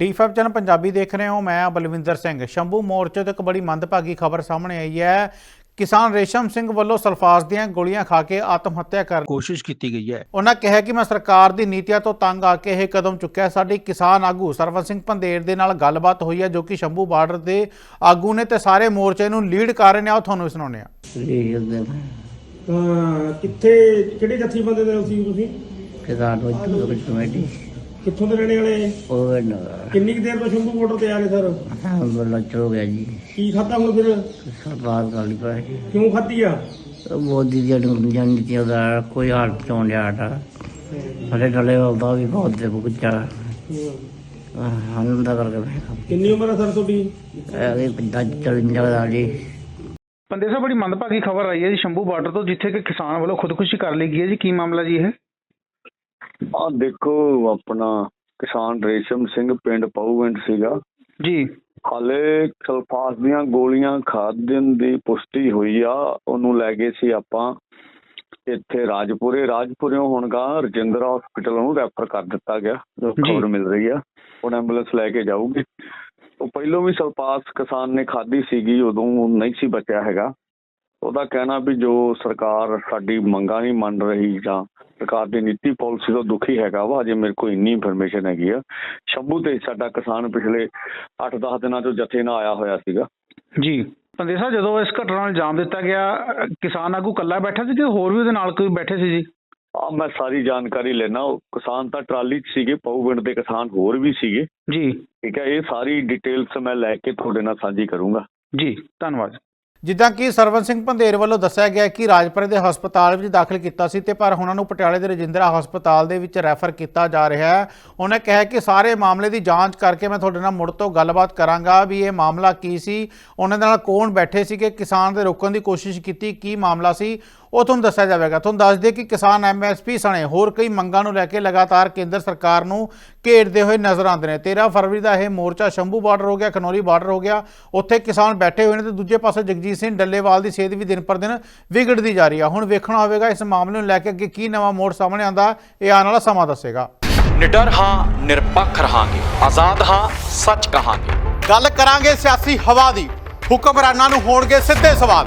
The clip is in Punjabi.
ਡੀ5 ਚੈਨਲ ਪੰਜਾਬੀ ਦੇਖ ਰਹੇ ਹੋ ਮੈਂ ਬਲਵਿੰਦਰ ਸਿੰਘ। ਸ਼ੰਭੂ ਮੋਰਚੇ ਤੋਂ ਇੱਕ ਬੜੀ ਮੰਦਭਾਗੀ ਖਬਰ ਸਾਹਮਣੇ ਆਈ ਹੈ। ਕਿਸਾਨ ਰੇਸ਼ਮ ਸਿੰਘ ਵੱਲੋਂ ਸਲਫਾਸ ਦੀਆਂ ਗੋਲੀਆਂ ਖਾ ਕੇ ਆਤਮ ਹੱਤਿਆ ਕਰ ਕੋਸ਼ਿਸ਼ ਕੀਤੀ ਗਈ ਹੈ। ਉਹਨਾਂ ਕਿਹਾ ਕਿ ਮੈਂ ਸਰਕਾਰ ਦੀ ਨੀਤੀਆਂ ਤੋਂ ਤੰਗ ਆ ਕੇ ਇਹ ਕਦਮ ਚੁੱਕਿਆ। ਸਾਡੀ ਕਿਸਾਨ ਆਗੂ ਸਰਵਨ ਸਿੰਘ ਪੰਦੇਰ ਦੇ ਨਾਲ ਗੱਲਬਾਤ ਹੋਈ ਹੈ ਜੋ ਕਿ ਸ਼ੰਭੂ ਬਾਰਡਰ ਦੇ ਆਗੂ ਨੇ ਤੇ ਸਾਰੇ ਮੋਰਚੇ ਨੂੰ ਲੀਡ ਕਰ ਰਹੇ ਨੇ। ਆਓ ਤੁਹਾਨੂੰ ਸੁਣਾਉਂਦੇ ਤਾਂ ਕਿੱਥੇ ਕਿਹੜੇ ਜਥੇਬੰਦੀ ਦੇ ਸੀ ਤੁਸੀਂ? ਕਿਸਾਨ ਵਿੱਚ ਕਮੇਟੀ। ਕਿੱਥੋਂ ਦੇ ਰਹਿਣੇ ਵਾਲੇ ਉਹ ਕਿੰਨੀ ਕੁ ਦੇਰ ਤੋਂ ਸ਼ੰਭੂ ਬਾਰਡਰ ਤੇ ਆ ਗਏ ਸਰ? ਬੜਾ ਹੋ ਗਿਆ ਜੀ। ਕੀ ਖਾਦਾ ਹੁਣ ਫਿਰ? ਸਰਕਾਰ ਕਰ ਲਈ ਪਈ ਕਿਉਂ ਖਾਦੀ ਆ? ਮੋਦੀ ਦੀ ਜਨਨੀਤੀਆਂ ਦਾ ਕੋਈ ਹਾਲ ਪਹੁੰਚਾਉਣ ਲਿਆ ਆਟਾ ਸਾਡੇ ਡਲੇ ਦਾ ਵੀ ਬਹੁਤ ਦੇ ਬੁੱਚਾ ਹੰਨ ਦਾ ਕਰਕੇ ਕਿੰਨੀ ਉਮਰ ਆ ਸਰ ਤੁਹਾਡੀ? ਇਹ ਪਿੰਡਾਂ ਚ ਚੱਲ ਜਾਂਦਾ ਜੀ। ਪੰਦੇ ਸਾਹਿਬ ਬੜੀ ਮੰਦਭਾਗੀ ਖਬਰ ਆਈ ਹੈ ਜੀ ਸ਼ੰਭੂ ਬਾਰਡਰ ਤੋਂ ਜਿੱਥੇ ਕਿ ਕਿਸਾਨ ਵੱਲੋਂ ਖੁਦਕੁਸ਼ੀ ਕਰ ਲਈ ਗਈ ਹੈ ਜੀ। ਕੀ ਮਾਮਲਾ ਜੀ ਇਹ? ਆ ਦੇਖੋ ਆਪਣਾ ਕਿਸਾਨ ਰੇਸ਼ਮ ਸਿੰਘ ਪਿੰਡ ਪਾਊਵਿੰਡ ਸੀਗਾ। ਜੀ। ਹਾਲੇ ਸਲਫਾਸ ਦੀਆਂ ਗੋਲੀਆਂ ਖਾਦਨ ਦੀ ਪੁਸ਼ਟੀ ਹੋਈ ਆ ਉਹਨੂੰ ਲੈ ਗਏ ਸੀ ਆਪਾਂ ਇੱਥੇ ਰਾਜਪੁਰੇ। ਰਾਜਪੁਰਿਓਂ ਹੁਣ ਗਾ ਰਜਿੰਦਰ ਹਸਪੀਟਲ ਨੂੰ ਰੈਫਰ ਕਰ ਦਿੱਤਾ ਗਿਆ ਜੋ। ਖਬਰ ਮਿਲ ਰਹੀ ਆ। ਹੁਣ ਐਂਬੂਲੈਂਸ ਲੈ ਕੇ ਜਾਊਗੀ। ਉਹ ਪਹਿਲੋਂ ਵੀ ਸਲਫਾਸ ਕਿਸਾਨ ਨੇ ਖਾਧੀ ਸੀਗੀ ਉਦੋਂ ਨਹੀਂ ਸੀ ਬਚਿਆ ਹੈਗਾ। ਉਹਦਾ ਕਹਿਣਾ ਵੀ ਜੋ ਸਰਕਾਰ ਸਾਡੀ ਮੰਗਾਂ ਨਹੀਂ ਮੰਨ ਰਹੀ ਜਾਂ ਸਰਕਾਰ ਦੀ ਨੀਤੀ ਪਾਲਿਸੀ ਤੋਂ ਦੁਖੀ ਹੈਗਾ ਵਾ ਅਜੇ ਮੇਰੇ ਕੋਲ ਇੰਨੀ ਇਨਫੋਰਮੇਸ਼ਨ ਹੈਗੀ ਆ। ਸ਼ੰਭੂ ਤੇ ਸਾਡਾ ਕਿਸਾਨ ਪਿਛਲੇ 8-10 ਦਿਨਾਂ ਤੋਂ ਜਥੇ ਨਾਲ ਆਇਆ ਹੋਇਆ ਸੀਗਾ। ਜੀ। ਪੰਦੇ ਸਾਹਿਬ ਜਦੋਂ ਇਸ ਘਟਨਾ ਨੂੰ ਅੰਜਾਮ ਦਿੱਤਾ ਗਿਆ ਕਿਸਾਨ ਆਗੂ ਕੱਲਾ ਬੈਠਾ ਸੀ ਕਿ ਹੋਰ ਵੀ ਉਹਦੇ ਨਾਲ ਕੋਈ ਬੈਠੇ ਸੀ ਜੀ? ਆ ਮੈਂ ਸਾਰੀ ਜਾਣਕਾਰੀ ਲੈਣਾ ਉਹ ਕਿਸਾਨ ਤਾਂ ਟਰਾਲੀ 'ਚ ਸੀਗੇ ਪਾਊਵਿੰਡ ਦੇ ਕਿਸਾਨ ਹੋਰ ਵੀ ਸੀਗੇ। ਜੀ। ਠੀਕ ਹੈ ਇਹ ਸਾਰੀ ਡਿਟੇਲਸ ਮੈਂ ਲੈ ਕੇ ਤੁਹਾਡੇ ਨਾਲ ਸਾਂਝੀ ਕਰੂੰਗਾ। ਜੀ ਧੰਨਵਾਦ। ਜਿੱਦਾਂ ਕਿ ਸਰਵਨ ਸਿੰਘ ਪੰਧੇਰ ਵੱਲੋਂ ਦੱਸਿਆ ਗਿਆ ਕਿ ਰਾਜਪੁਰੇ ਦੇ ਹਸਪਤਾਲ ਵਿੱਚ ਦਾਖਲ ਕੀਤਾ ਸੀ ਤੇ ਪਰ ਉਹਨਾਂ ਨੂੰ ਪਟਿਆਲੇ ਦੇ ਰਜਿੰਦਰਾ ਹਸਪਤਾਲ ਦੇ ਵਿੱਚ ਰੈਫਰ ਕੀਤਾ ਜਾ ਰਿਹਾ ਹੈ। ਉਹਨੇ ਕਿਹਾ ਕਿ ਸਾਰੇ ਮਾਮਲੇ ਦੀ ਜਾਂਚ ਕਰਕੇ ਮੈਂ ਤੁਹਾਡੇ ਨਾਲ ਮੁੜ ਤੋਂ ਗੱਲਬਾਤ ਕਰਾਂਗਾ ਵੀ ਇਹ ਮਾਮਲਾ ਕੀ ਸੀ, ਉਹਨਾਂ ਦੇ ਨਾਲ ਕੌਣ ਬੈਠੇ ਸੀ ਕਿ ਕਿਸਾਨ ਦੇ ਰੋਕਣ ਦੀ ਕੋਸ਼ਿਸ਼ ਕੀਤੀ, ਕੀ ਮਾਮਲਾ ਸੀ ਉਹ ਤੁਹਾਨੂੰ ਦੱਸਿਆ ਜਾਵੇਗਾ। ਤੁਹਾਨੂੰ ਦੱਸ ਦਈਏ ਕਿ ਕਿਸਾਨ ਐਮਐਸਪੀ ਸਣੇ ਹੋਰ ਕਈ ਮੰਗਾਂ ਨੂੰ ਲੈ ਕੇ ਲਗਾਤਾਰ ਕੇਂਦਰ ਸਰਕਾਰ ਨੂੰ ਘੇਰਦੇ ਹੋਏ ਨਜ਼ਰ ਆਉਂਦੇ ਨੇ। 13 ਫਰਵਰੀ ਦਾ ਇਹ ਮੋਰਚਾ ਸ਼ੰਭੂ ਬਾਰਡਰ ਹੋ ਗਿਆ ਖਨੌਰੀ ਬਾਰਡਰ ਹੋ ਗਿਆ। ਉੱਥੇ ਕਿਸਾਨ ਬੈਠੇ ਹੋਏ ਨੇ ਤੇ ਦੂਜੇ ਪਾਸੇ ਜਗਜੀਤ ਸਿੰਘ ਡੱਲੇਵਾਲ ਦੀ ਸਿਹਤ ਵੀ ਦਿਨ ਪਰ ਦਿਨ ਵਿਗੜਦੀ ਜਾ ਰਹੀ ਆ। ਹੁਣ ਵੇਖਣਾ ਹੋਵੇਗਾ ਇਸ ਮਾਮਲੇ ਨੂੰ ਲੈ ਕੇ ਅੱਗੇ ਕੀ ਨਵਾਂ ਮੋੜ ਸਾਹਮਣੇ ਆਉਂਦਾ। ਇਹ ਆਉਣ ਵਾਲਾ ਸਮਾਂ ਦੱਸੇਗਾ। ਨਿਡਰ ਹਾਂ ਨਿਰਪੱਖ ਰਹਾਂਗੇ। ਆਜ਼ਾਦ ਹਾਂ ਸੱਚ ਕਹਾਂਗੇ। ਗੱਲ ਕਰਾਂਗੇ ਸਿਆਸੀ ਹਵਾ ਦੀ। ਹੁਕਮਰਾਨਾਂ ਨੂੰ ਹੋਣਗੇ ਸਿੱਧੇ ਸਵਾਲ।